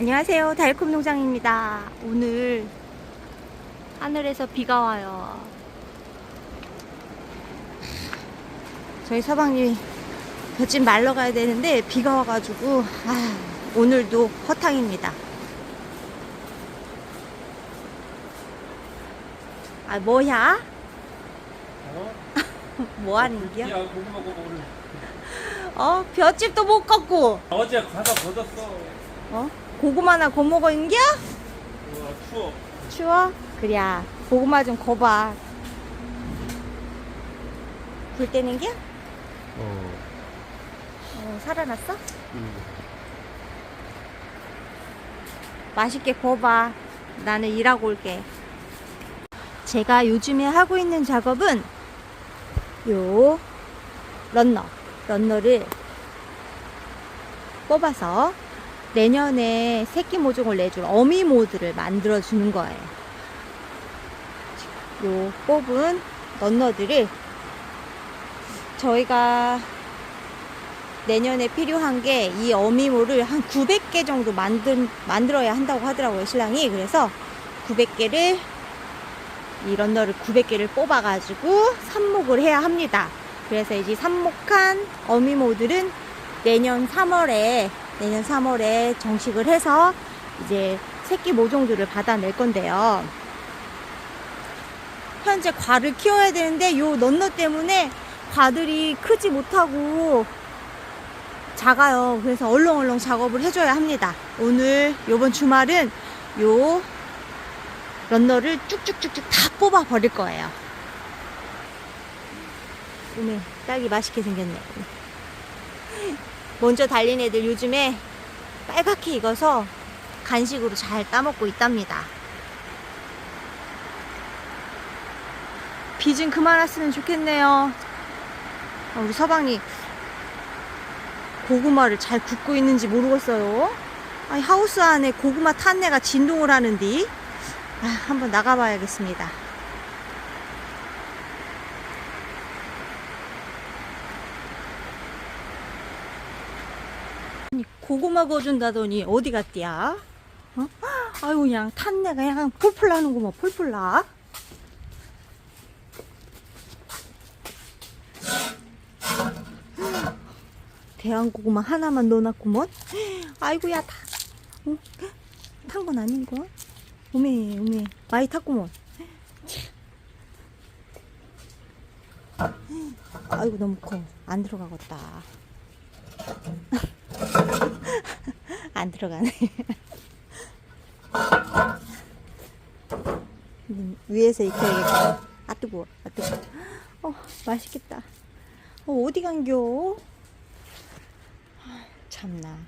안녕하세요. 달콤 농장입니다. 오늘 하늘에서 비가 와요. 저희 서방님이 볏짚 말러 가야 되는데 비가 와가지고 아, 오늘도 허탕입니다. 아 뭐야? 어? 뭐 하는 게야? 야, 고구마 고구마 오늘. 어 볏짚도 못 걷고 어제 가다 걷었어. 어 고구마나 고 먹은 겨? 와, 추워. 추워? 그래 고구마 좀 거봐 불 때는 겨? 어. 어, 살아났어? 음. 맛있게 구워봐. 나는 일하고 올게. 제가 요즘에 하고 있는 작업은 요 런너, 런너를 뽑아서 내년에 새끼 모종을 내줄 어미 모드를 만들어 주는 거예요. 요 뽑은 런너들을 저희가 내년에 필요한 게 이 어미모를 한 900개 정도 만들, 만들어야 한다고 하더라고요, 신랑이. 그래서 900개를, 이 런너를 900개를 뽑아가지고 삽목을 해야 합니다. 그래서 이제 삽목한 어미모들은 내년 3월에, 내년 3월에 정식을 해서 이제 새끼 모종들을 받아낼 건데요. 현재 과를 키워야 되는데 요 런너 때문에 과들이 크지 못하고 작아요. 그래서 얼렁얼렁 작업을 해줘야 합니다. 오늘 요번 주말은 요 런너를 쭉쭉쭉쭉 다 뽑아 버릴 거예요. 오메 딸기 맛있게 생겼네. 먼저 달린 애들 요즘에 빨갛게 익어서 간식으로 잘 따먹고 있답니다. 비 좀 그만 왔으면 좋겠네요. 아, 우리 서방님 고구마를 잘 굽고 있는지 모르겠어요. 아니, 하우스 안에 고구마 탄내가 진동을 하는데, 아, 한번 나가봐야겠습니다. 고구마 구워준다더니 어디 갔디야? 어? 아유, 그냥 탄내가 그냥 폴폴 나는구먼, 폴폴 나. 대왕고구마 하나만 넣어놨구먼. 아이고야 다. 어? 탄건 아닌 거? 오메 오메 많이 탔구먼. 아이고 너무 커. 안 들어가겠다. 안 들어가네. 음, 위에서 익혀야겠다. 아 뜨거워. 아 뜨거워. 어 맛있겠다. 어, 어디 간겨? 참나